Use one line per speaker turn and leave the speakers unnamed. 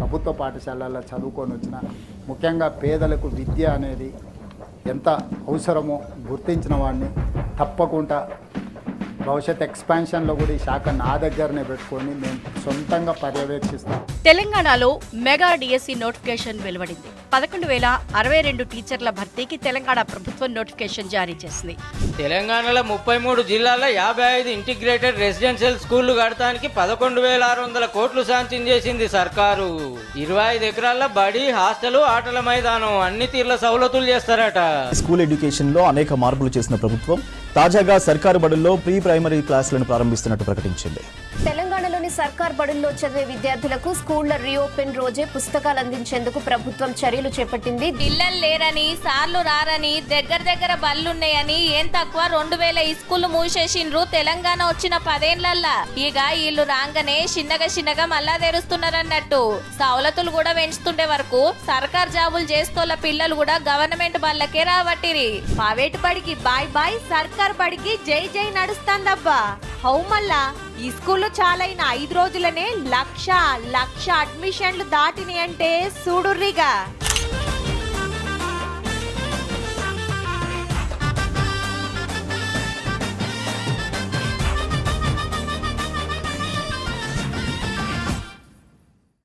ప్రభుత్వ పాఠశాలల్లో చదువుకొని వచ్చిన ముఖ్యంగా పేదలకు విద్య అనేది ఎంత అవసరమో గుర్తించిన వాడిని తప్పకుండా భవిష్యత్ ఎక్స్పాన్షన్లో కూడా ఈ శాఖ నా దగ్గరనే పెట్టుకొని మేము సొంతంగా పర్యవేక్షిస్తాం.
తెలంగాణలో మెగా డిఎస్సి నోటిఫికేషన్ వెలువడింది. పదకొండు వేల అరవై రెండు టీచర్ల భర్తీకి తెలంగాణ ప్రభుత్వం నోటిఫికేషన్ జారీ చేసింది.
తెలంగాణలో ముప్పై మూడు జిల్లాల్లో యాభై ఐదు ఇంటిగ్రేటెడ్ రెసిడెన్షియల్ స్కూళ్ళు కడటానికి పదకొండు వేల ఆరు వందల కోట్లు శాంక్షన్ చేసింది సర్కారు. ఇరవై ఐదు ఎకరాల బడి హాస్టల్ ఆటల మైదానం అన్ని తీర్ల సౌలతులు చేస్తారట.
స్కూల్ ఎడ్యుకేషన్లో అనేక మార్పులు చేసిన ప్రభుత్వం తాజాగా సర్కారు బడుల్లో ప్రీ ప్రైమరీ క్లాసులను ప్రారంభిస్తున్నట్టు ప్రకటించింది.
సర్కార్ బడుల్లో చదివే విద్యార్థులకు స్కూళ్ళ రీఓపెన్ రోజే పుస్తకాలు అందించేందుకు ప్రభుత్వం చర్యలు చేపట్టింది.
పిల్లలు లేరని సార్లు రారని దగ్గర దగ్గర బళ్ళున్నాయని ఏం తక్కువ రెండు వేల స్కూల్ మూసేసిండ్రు తెలంగాణ వచ్చిన పదేళ్ళల్లా ఇక వీళ్ళు రాగానే చిన్నగా చిన్నగా మళ్ళా తెరుస్తున్నారన్నట్టు. సవలతులు కూడా పెంచుతుండే వరకు సర్కార్ జాబులు చేస్తోళ్ళ పిల్లలు కూడా గవర్నమెంట్ బళ్ళకే రాబట్టిరి ప్రైవేట్ బడికి బాయ్ బాయ్ సర్కార్ బడికి జై జై నడుస్తాందబ్బా. హౌ ఈ స్కూల్లో చాలైన ఐదు రోజులనే లక్ష లక్ష అడ్మిషన్లు దాటిని అంటే చూడుర్రిగా